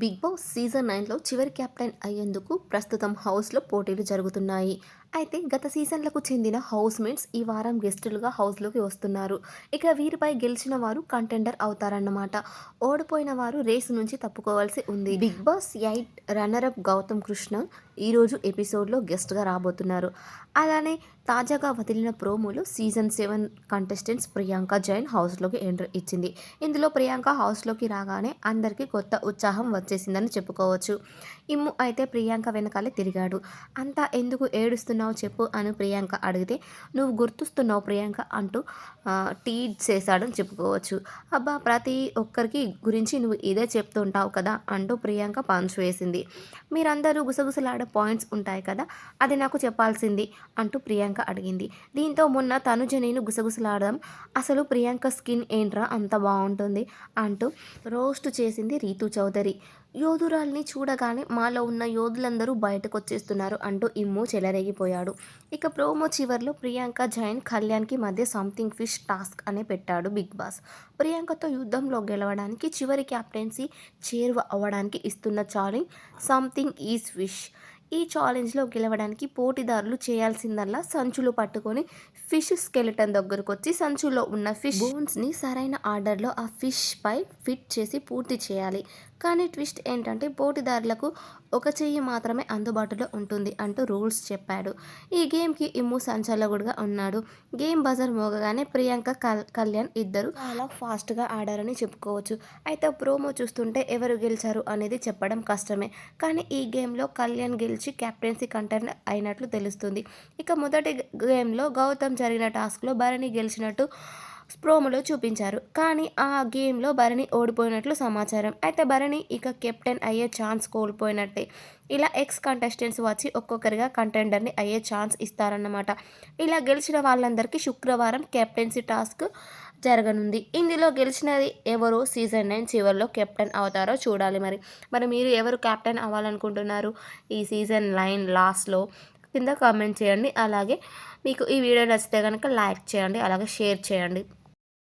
Big boss season నైన్లో చివరి captain అయ్యేందుకు ప్రస్తుతం హౌస్లో పోటీలు జరుగుతున్నాయి. అయితే గత సీజన్లకు చెందిన హౌస్ మేట్స్ ఈ వారం గెస్టులుగా హౌస్లోకి వస్తున్నారు. ఇక వీరిపై గెలిచిన వారు కంటెండర్ అవుతారన్నమాట. ఓడిపోయిన వారు రేసు నుంచి తప్పుకోవాల్సి ఉంది. Big boss eight runner up Gautham Krishna ఈరోజు ఎపిసోడ్లో గెస్ట్గా రాబోతున్నారు. అలానే తాజాగా వదిలిన ప్రోమోలో season seven contestants Priyanka Jain హౌస్లోకి ఎంటర్ ఇచ్చింది. ఇందులో ప్రియాంక హౌస్లోకి రాగానే అందరికీ కొత్త ఉత్సాహం చేసిందని చెప్పుకోవచ్చు. ఇమ్ము అయితే ప్రియాంక వెనకాలే తిరిగాడు. అంతా ఎందుకు ఏడుస్తున్నావు చెప్పు అని ప్రియాంక అడిగితే నువ్వు గుర్తుస్తున్నావు ప్రియాంక అంటూ టీట్ చేశాడని చెప్పుకోవచ్చు. అబ్బా ప్రతి ఒక్కరికి గురించి నువ్వు ఇదే చెప్తుంటావు కదా అంటూ ప్రియాంక పంచ్ వేసింది. మీరందరూ గుసగుసలాడే పాయింట్స్ ఉంటాయి కదా అది నాకు చెప్పాల్సింది అంటూ ప్రియాంక అడిగింది. దీంతో మొన్న తనుజ నేను గుసగుసలాడడం అసలు ప్రియాంక స్కిన్ ఏంట్రా అంత బాగుంటుంది అంటూ రోస్ట్ చేసింది రీతు చౌదరి. యోధురాల్ని చూడగానే మాలో ఉన్న యోధులందరూ బయటకు వచ్చేస్తున్నారు అంటూ ఇమ్ము చెలరేగిపోయాడు. ఇక ప్రోమో చివర్లో ప్రియాంక జైన్ కళ్యాణ్కి మధ్య సంథింగ్ ఫిష్ టాస్క్ అనే పెట్టాడు బిగ్ బాస్. ప్రియాంకతో యుద్ధంలో గెలవడానికి చివరి క్యాప్టెన్సీ చేరువ అవ్వడానికి ఇస్తున్న ఛాలెంజ్ సంథింగ్ ఈజ్ ఫిష్ ఈ ఛాలెంజ్లో గెలవడానికి పోటీదారులు చేయాల్సిందల్లా సంచులు పట్టుకొని ఫిష్ స్కెలిటన్ దగ్గరకు వచ్చి సంచులో ఉన్న ఫిష్ బోన్స్ని సరైన ఆర్డర్లో ఆ ఫిష్పై ఫిట్ చేసి పూర్తి చేయాలి. కానీ ట్విస్ట్ ఏంటంటే పోటీదారులకు ఒక చెయ్యి మాత్రమే అందుబాటులో ఉంటుంది అంటూ రూల్స్ చెప్పాడు. ఈ గేమ్కి ఇమ్ము సంచాలకుడుగా ఉన్నాడు. గేమ్ బజర్ మోగగానే ప్రియాంక కళ్యాణ్ ఇద్దరు చాలా ఫాస్ట్గా ఆడారని చెప్పుకోవచ్చు. అయితే ప్రోమో చూస్తుంటే ఎవరు గెలిచారు అనేది చెప్పడం కష్టమే. కానీ ఈ గేమ్లో కళ్యాణ్ గెలిచి కెప్టెన్సీ కంటెంట్ అయినట్లు తెలుస్తుంది. ఇక మొదటి గేమ్లో గౌతమ్ జరిగిన టాస్క్లో భరణి గెలిచినట్టు ప్రోమోలో చూపించారు. కానీ ఆ గేమ్లో భరణి ఓడిపోయినట్లు సమాచారం. అయితే భరణి ఇక కెప్టెన్ అయ్యే ఛాన్స్ కోల్పోయినట్టే. ఇలా ఎక్స్ కంటెస్టెంట్స్ వచ్చి ఒక్కొక్కరిగా కంటెండర్ని అయ్యే ఛాన్స్ ఇస్తారన్నమాట. ఇలా గెలిచిన వాళ్ళందరికీ శుక్రవారం కెప్టెన్సీ టాస్క్ జరగనుంది. ఇందులో గెలిచినది ఎవరు? సీజన్ నైన్ చివరిలో కెప్టెన్ అవుతారో చూడాలి మరి. మరి మీరు ఎవరు కెప్టెన్ అవ్వాలనుకుంటున్నారు? ఈ సీజన్ నైన్ లాస్ట్లో కింద కామెంట్ చేయండి. అలాగే మీకు ఈ వీడియో నచ్చితే కనుక లైక్ చేయండి. అలాగే షేర్ చేయండి.